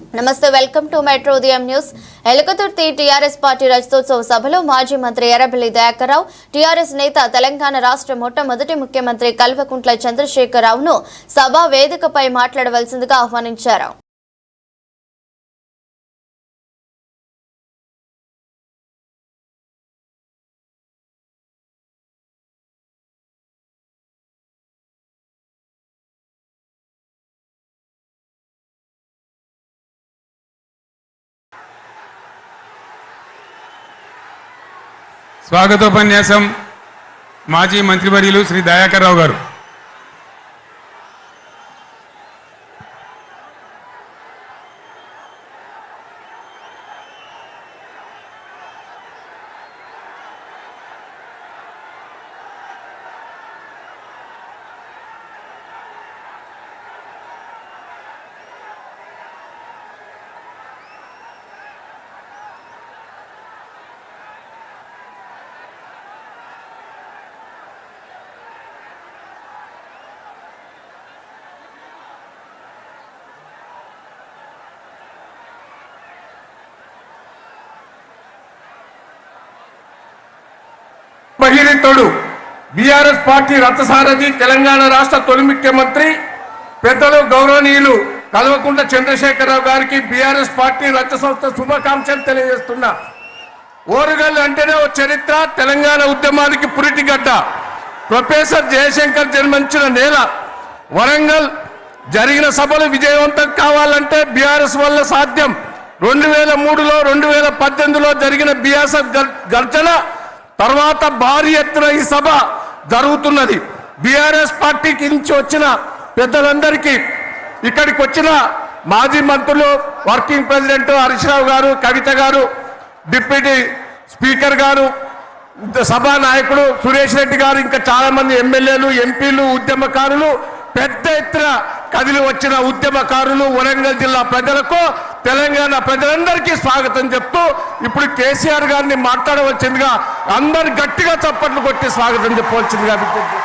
నమస్తే welcome to metro ఉదయం news. Elkathurthy TRS party రజతోత్సవ సభలో మాజీ మంత్రి ఎర్రబెల్లి దయాకర్రావు టీఆర్ఎస్ నేత తెలంగాణ రాష్ట్ర మొట్టమొదటి ముఖ్యమంత్రి కల్వకుంట్ల చంద్రశేఖరరావును సభా వేదికపై మాట్లాడవలసిందిగా ఆహ్వానించారు. స్వాగతోపన్యాసం మాజీ మంత్రివర్యులు శ్రీ దయాకర్ రావు గారు. బహిరంతుడు బీఆర్ఎస్ పార్టీ రథసారథి తెలంగాణ రాష్ట్ర తొలి ముఖ్యమంత్రి పెద్దలు గౌరవనీయులు కల్వకుంట్ల చంద్రశేఖరరావు గారికి బీఆర్ఎస్ పార్టీ రథ సంస్థ శుభాకాంక్షలు తెలియజేస్తున్నా. ఓరుగల్ అంటేనే ఓ చరిత్ర తెలంగాణ ఉద్యమానికి పురిటిగడ్డ ప్రొఫెసర్ జయశంకర్ జన్మించిన నేల వరంగల్. జరిగిన సభలు విజయవంతం కావాలంటే బీఆర్ఎస్ వల్ల సాధ్యం. రెండు వేల మూడులో రెండు వేల పద్దెనిమిదిలో జరిగిన బీఆర్ఎస్ గర్జన తర్వాత భారీ ఎత్తున ఈ సభ జరుగుతున్నది. బీఆర్ఎస్ పార్టీకి నుంచి వచ్చిన పెద్దలందరికీ ఇక్కడికి వచ్చిన మాజీ మంత్రులు వర్కింగ్ ప్రెసిడెంట్ హరీష్ రావు గారు కవిత గారు డిప్యూటీ స్పీకర్ గారు సభా నాయకుడు సురేష్ రెడ్డి గారు ఇంకా చాలామంది ఎమ్మెల్యేలు ఎంపీలు ఉద్యమకారులు పెద్ద ఎత్తున కదిలి వచ్చిన ఉద్యమకారులు వరంగల్ జిల్లా ప్రజలకు తెలంగాణ ప్రజలందరికీ స్వాగతం చెప్తూ ఇప్పుడు కేసీఆర్ గారిని మాట్లాడవచ్చిందిగా అందరు గట్టిగా చప్పట్లు కొట్టి స్వాగతం చెప్పవలసిందిగా విజ్ఞప్తి